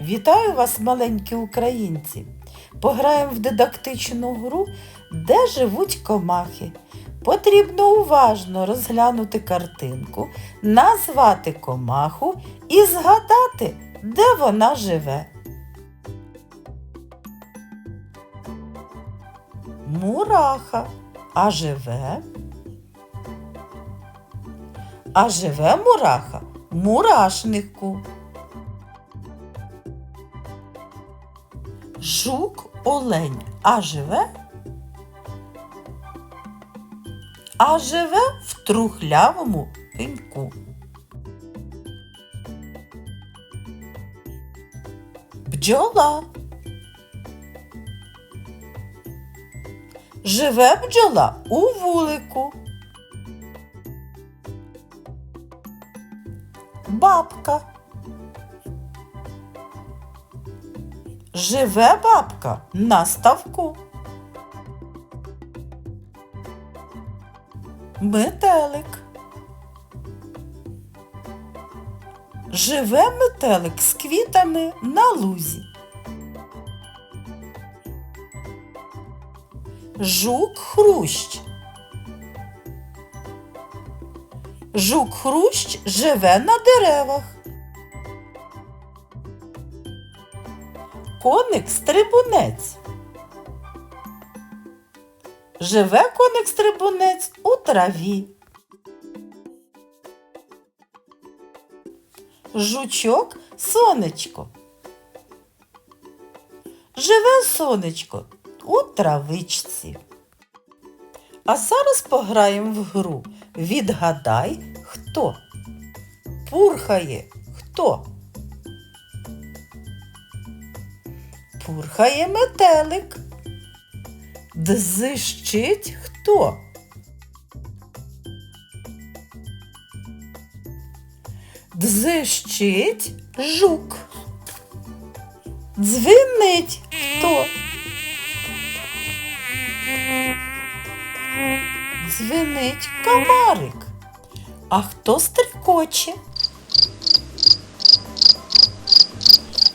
Вітаю вас, маленькі українці! Пограємо в дидактичну гру, де живуть комахи. Потрібно уважно розглянути картинку, назвати комаху і згадати, де вона живе. Мураха. А живе? А живе мураха мурашнику. Жук олень, а живе? А живе в трухлявому пеньку. Бджола. Живе бджола у вулику. Бабка. Живе бабка на ставку. Метелик. Живе метелик з квітами на лузі. Жук хрущ. Жук хрущ живе на деревах. Коник стрибунець. Живе коник стрибунець у траві. Жучок сонечко. Живе сонечко у травичці. А зараз пограємо в гру. Відгадай, хто. Пурхає хто? Пурхає метелик. Дзищить хто? Дзищить жук. Дзвенить хто? Дзвенить комарик. А хто стрикоче?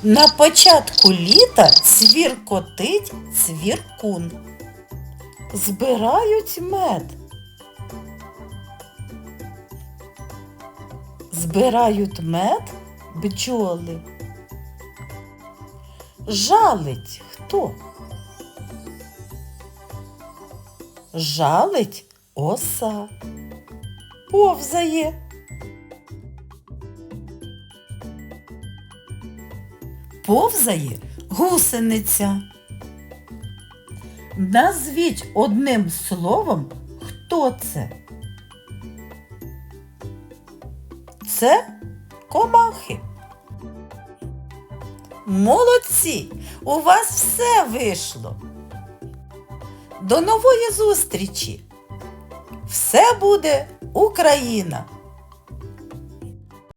На початку літа цвіркотить цвіркун. Збирають мед. Збирають мед бджоли. Жалить хто? Жалить оса. Повзає. Повзає гусениця. Назвіть одним словом, хто це? Це комахи. Молодці! У вас все вийшло. До нової зустрічі! Все буде Україна!